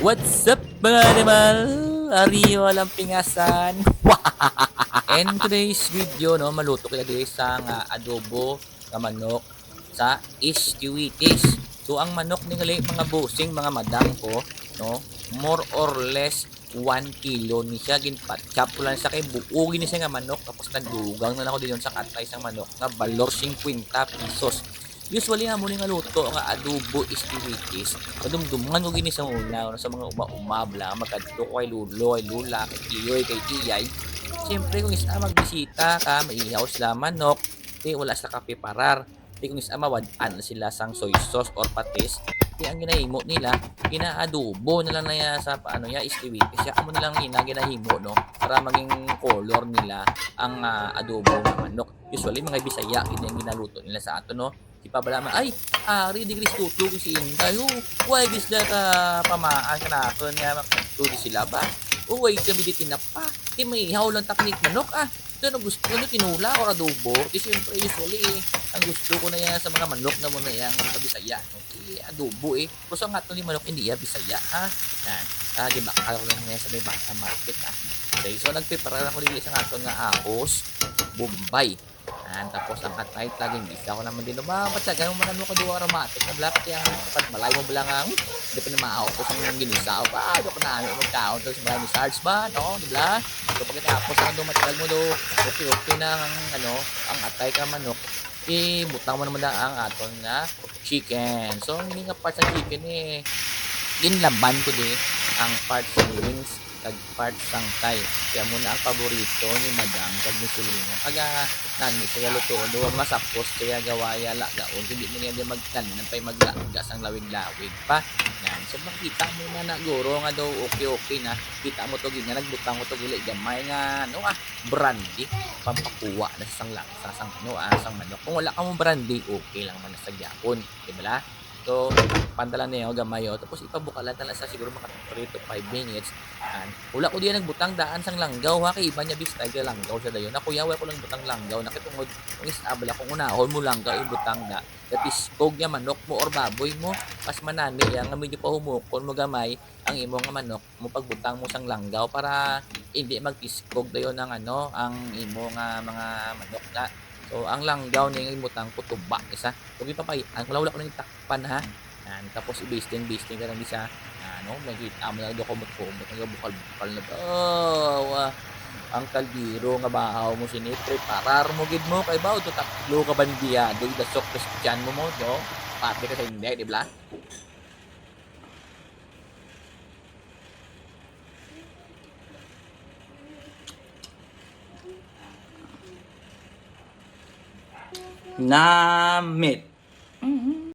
What's up mga animal? Ariyo walang pingasan. And today's video no, maluto kita guys sa nga adobo nga manok sa istiwitis. So ang manok ni ngali mga busing mga madam ko no, more or less 1 kilo ni siya ginpatchap ko lang sa kay buugin ni siya nga manok tapos nagdugang na ako din sa katay sa manok nga balor 50 pesos usually nga muli nga luto nga adobo istiwitis kadumduman ko gini sa una ano, sa mga uma-umabla magkadto ko kay lulo kay lula kay tiyoy kay tiyay siyempre kung isa magbisita ka maihaw sila manok di wala sa kape parar. Di kung isa mawadaan sila sang soy sauce or patis di ang ginahimo nila ginaadobo na lang na sa paano ya istiwitis siya amo nilang ina ginahimo no para maging color nila ang ah, adobo ng manok. Usually mga bisaya yun yung ginaluto nila sa ato no di pa bala man, ay, ari di si Inday, oh, why gis da ka pamaan na ako niya, tutu sila ba? Oh, why kami di tinapa, di may ihaw lang taknik manok, ah, ito na gusto ko na tinula or adobo, di siyempre usually, ang gusto ko na yan sa mga manok na muna yan, sa bisaya? Eh, adobo eh, gusto nga ito ni manok, hindi yan bisaya, ha? Yan, ah, di ba, ako lang yan sa may bata market, ah. Okay, so nagprepare ako dili sa aton nga ahos, Bombay. Yan, tapos ang katay laging isa ko naman din. Ba ba't ganun man ano ka duwa aromatic na black kaya pag malay mo bilang ang hindi pa na maaw ko sa mga ginisa. Pa ano ko na ano magkaon sa mga sarge ba? No di ba? So pagkatapos ang dumatagal mo do okay okay na ang ano ang atay ka manok. Ibutang mo naman na ang aton nga chicken. So hindi nga part sa chicken eh. Ginlaban ko din ang part sa wings kag part sang tay kaya muna ang paborito ni madam kag ni Sulina kaga nani siya luto. Do masapos kaya gawaya la gaon hindi mo niya di magtanan pa maglaga sang lawig-lawig pa. Yan. So makita mo na na guro nga daw okay okay na. Kita mo to gina nagbutang mo to gili gamay nga ano ah brandy. Pampakuha na sa sang lang sa sang ano ah sang manok. Kung wala ka mo brandy okay lang man sa gyapon. Di ba? So, pandalan niyo gamay oh. Tapos ipabukalan na lang sa siguro mga 3 to 5 minutes. And, wala ko diyan nagbutang daan sang langgaw ha kay iba niya bis tayo langgaw sa dayon. Ako yawa ko lang butang langgaw nakitungod kung isabla kung unahon mo langgaw ibutang da. That is kog niya manok mo or baboy mo pas manani yang nga medyo pa humukon mo gamay ang imo nga manok mo pagbutang mo sang langgaw para hindi magtiskog dayon ng ano ang imo nga mga manok na So, ang langgaw ni ng imutang ko tuba isa. So, ipapay, ang kulawla ko ng takpan ha. Yan, tapos i-basting, basting ka lang isa. Ano, makita mo na do mo ko mo bukal bukal na. Oh, ah. ang kaldiro nga bahaw mo sinitre parar mo gid mo kay bawo to taklo ka bandiya do da sok Christian mo mo do pati ka sa hindi di ba Namit. mm